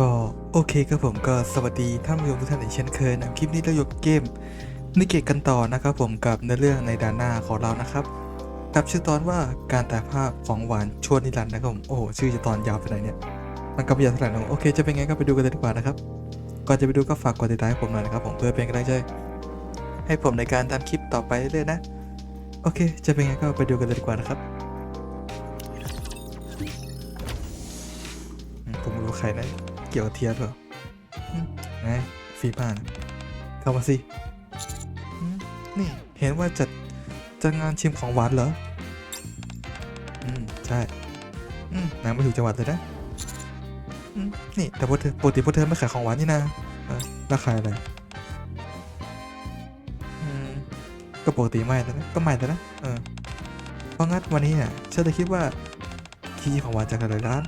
ก็โอเคครับผมก็สวัสดีท่านผู้ชมทุกท่านอีกเช่นเคยนะคลิปนี้เราหยกเกมนิเกตกันต่อนะครับผมกับเนื้อเรื่องในด่านหน้าของเรานะครับ กับชื่อตอนว่าการถ่ภาพของหวานชวนนิรันดร์นะครับผมโอ้ชื่อจะตอนยาวไปไหนเนี่ยมันก็ไม่ยาวเท่าไหร่นะโอเคจะเป็นไงก็ไปดูกันเลยดีกว่านะครับก่อนจะไปดูก็ฝากกดติดตามให้ผมหน่อยนะครับผมเพื่อเป็นกำลังใจให้ผมในการทำคลิปต่อไปเรื่อยๆนะ โอเค จะเป็นไงก็ไปดูกันเลยดีกว่านะครับผมไม่รู้ใครนะ เกี่ยวกับเทียร์เหรออืมไงฟีบ้านเข้ามาสิ นี่เห็นว่าจัดจัดงานชิมของหวานเหรอ อืม ใช่ อืมนางไม่ถูกจังหวัดเลยนะ อืม นี่ แต่พวกเธอปกติพวกเธอไม่ขายของหวานนี่นะเออแล้วขายอะไร อืม ก็ปกติไม่แต่นะ ก็ไม่แต่นะ เออ เพราะงั้นวันนี้เนี่ยฉันจะคิดว่าที่ของหวานจากหลายๆร้าน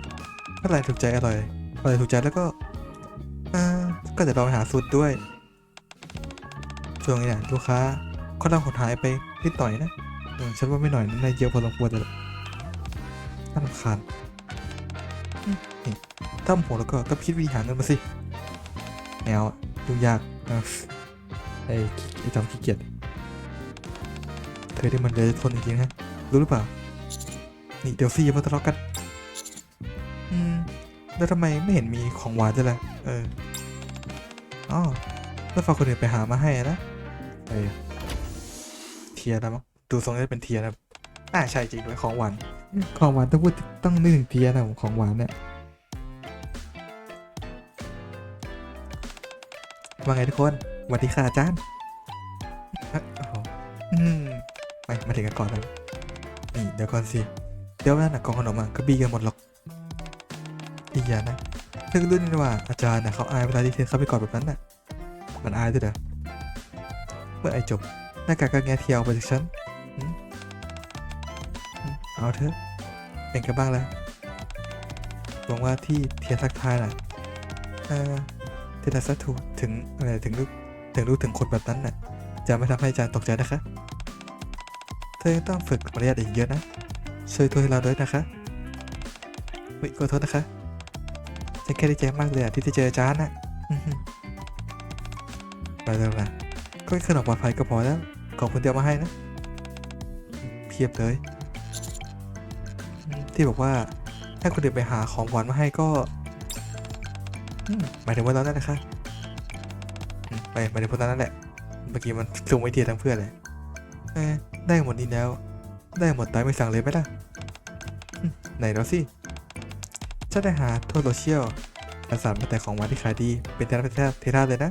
อะไรถูกใจอร่อย พอถูกใจแล้วก็อ่าก็จะลองไปหาสูตรด้วยช่วงนี้เนี่ยลูกค้าค่อนข้างหดหายไปนิดหน่อยนะเออฉันว่าไม่หน่อยนะในเยอะพอสมควรเลยน่ารำคาญถ้าโมโหแล้วก็ก็คิดวิหาเงินมาสิแนวอะยุ่งยากนะไอ้ไอ้จอมขี้เกียจเธอได้มันเลยทนจริงๆนะรู้หรือเปล่า นี่เดี๋ยวสิอย่มาทะเลาะกัน อืม แล้วทำไมไม่เห็นมีของหวานจะล่ะ เอออ๋อแล้วฝากคนอื่นไปหามาให้นะไอ้เทียร์นะมั้งดูทรงจะเป็นเทียร์นะอ่าใช่จริงด้วยของหวาน ของหวานต้องพูดต้องนึกถึงเทียร์นะของหวานเนี่ย ว่าไงทุกคนสวัสดีค่ะอาจารย์อะโอ้โหอืมไปมาถึงกันก่อนเลยนี่เดี๋ยวก่อนสิ เดี๋ยวนั่นนะกองขนมอะก็บีกันหมดหรอก อีกอย่างนะเธอก็รู้นี่ว่าอาจารย์นะเขาอายเวลาที่เธอเข้าไปกอดแบบนั้นน่ะ มันอายด้วยเหรอเมื่อไอจบหน้ากากก็แงเทียวไปจากฉันเอาเถอะเป็นกันบ้างแล้วหวังว่าที่เทียนทักทายน่ะเออเทนสัตถูถึงอะไรถึงรู้ถึงรู้ถึงคนแบบนั้นน่ะ จะไม่ทำให้อาจารย์ตกใจนะคะ เธอยังต้องฝึกมารยาทอีกเยอะนะ ช่วยตัวให้เราด้วยนะคะวิขอโทษนะคะ แค่ดีใจมากเลยอะที่ได้เจออาจารย์น่ะอื้อหือไปแล้วนะก็แค่ขนมปลอดภัยก็พอแล้ว ขอบคุณที่เอามาให้นะเพียบเลย ที่บอกว่าถ้าคนอื่นไปหาของหวานมาให้ก็หมายถึงว่าเรานั่นนะคะไปหมายถึงพวกนั้นนั่นแหละ เมื่อกี้มันลงไว้เทียทั้งเพื่อนเลยได้หมดนี้แล้ว ได้หมดตายไม่สั่งเลยไหมล่ะไหนเราสิ ฉันได้หาทั่วโซเชียลประสานมาแต่ของหวานที่ขายดี เป็นเทราเทราเทราเลยนะ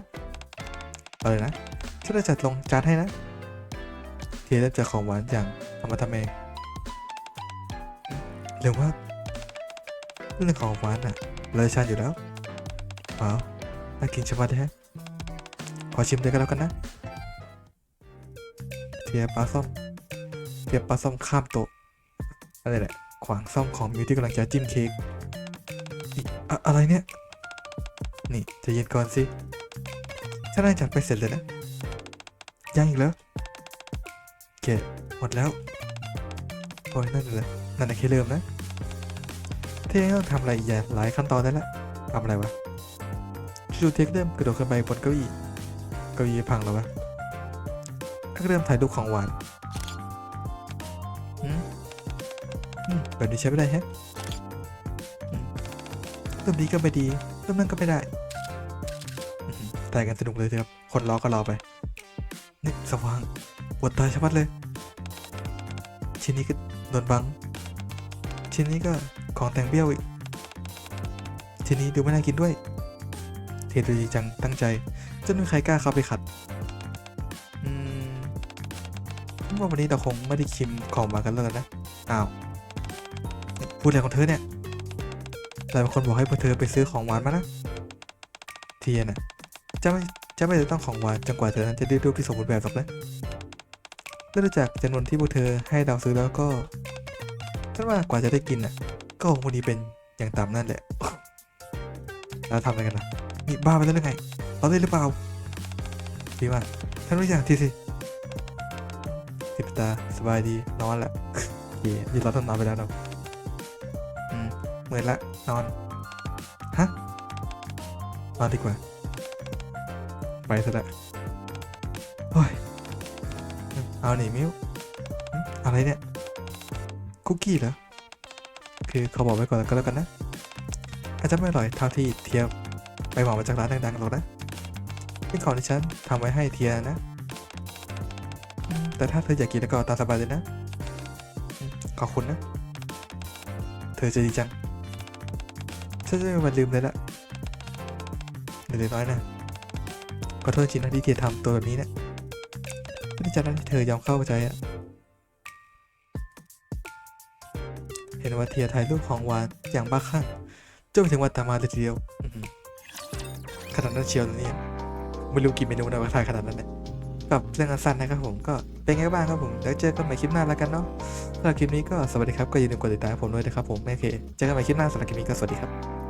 เอาเลยนะฉันจะจัดลงจานให้นะ เทียเริ่มจากของหวานอย่างธรรมะทำเมหรือว่าเรื่องของหวานอะเลยชันอยู่แล้วว้าวน่ากินชะมัดเลยฮะขอชิมเลยก็แล้วกันนะ เทียปลาส้มเทียปลาส้มข้ามโต๊ะอะไรแหละขวางซ่อมของมิวที่กำลังจะจิ้มเค้ก อะอะไรเนี่ย นี่จะเย็นก่อนสิฉันได้จัดไปเสร็จเลยนะ ยังอีกแล้วเกะหมดแล้ว โอ้ยนั่นเลยนั่นแค่เริ่มนะเทต้องทำอะไรอีกอย่างหลายขั้นตอนได้ละทำอะไรวะชูเทคเริ่มกระโดดขึ้นไปบนเก้าอี้ เก้าอี้พังแล้ววะก็เริ่มถ่ายรูปของหวานอืมอืมแบบนี้ใช้ไม่ได้แฮะ เริ่มดีก็ไม่ดีเริ่มนั่นก็ไม่ได้แต่กันสนุกเลยเถอะครับ คนรอก็รอไปนี่สว่างปวดตาชะมัดเลย ชิ้นนี้ก็โดนบัง ชิ้นนี้ก็ของแต่งเบี้ยวอีก ชิ้นนี้ดูไม่น่ากินด้วย เทดูจริงจังตั้งใจจนไม่มีใครกล้าเข้าไปขัด อืมว่าวันนี้เราคงไม่ได้ชิมของหวากันเลยนะ อ้าว พูดอะไรของเธอเนี่ย หลายคนบอกให้พวกเธอไปซื้อของหวานมานะ เทียนอะจะไม่จะไม่จะต้องของหวานจนกว่าเธอนั้นจะได้รูปที่สมบูรณ์แบบหรอกนะแล้วดูจากจำนวนที่พวกเธอให้เราซื้อแล้วก็ฉันว่ากว่าจะได้กินอะ ก็คงพอดีเป็นอย่างต่ำนั่นแหละ แล้วทำอะไรกันล่ะนี่บ้าไปแล้วหรือไงเราได้หรือเปล่าดีมากท่านรู้อย่างทีสิสิบตาสบายดีนอนแหละเย่ยีเราต้องนอนไปแล้วเนาะ มเหมือนละนอน ฮะ นอนดีกว่า ไปซะละโอ้ย เอาหนิมิวอะไรเนี่ย คุกกี้เหรอ คือเขาบอกไว้ก่อนก็แล้วกันนะ อาจจะไม่อร่อยเท่าที่เทียบไปหวังมาจากร้านดังๆหรอกนะเป็นของที่ฉันทำไว้ให้เทียนะ แต่ถ้าเธออยากกินแล้วก็ตามสบายเลยนะ ขอบคุณนะ เธอจะดีจัง ฉันจะมันลืมเลยละเล็กน้อยนะขอโทษจริงนะที่เทียทำตัวแบบนี้นะไม่ได้ใจนะที่เธอยอมเข้าใจอะเห็นว่าเทียถ่ายรูปของหวานอย่างบ้าคลั่งจนไปถึงวันตามมาเลยทีเดียวขนาดนั้นเชียวนี่ไม่รู้กี่เมนูนะว่าถ่ายขนาดนั้นเนี่ยกับเรื่องสั้นนะครับผมก็เป็นไงบ้างครับผมแล้วเจอกันใหม่คลิปหน้าแล้วกันเนาะสำหรับคลิปนี้ก็สวัสดีครับก็อย่าลืมกดติดตามผมด้วยนะครับผมโอเคเจอกันใหม่คลิปหน้าสำหรับคลิปนี้ก็สวัสดีครับ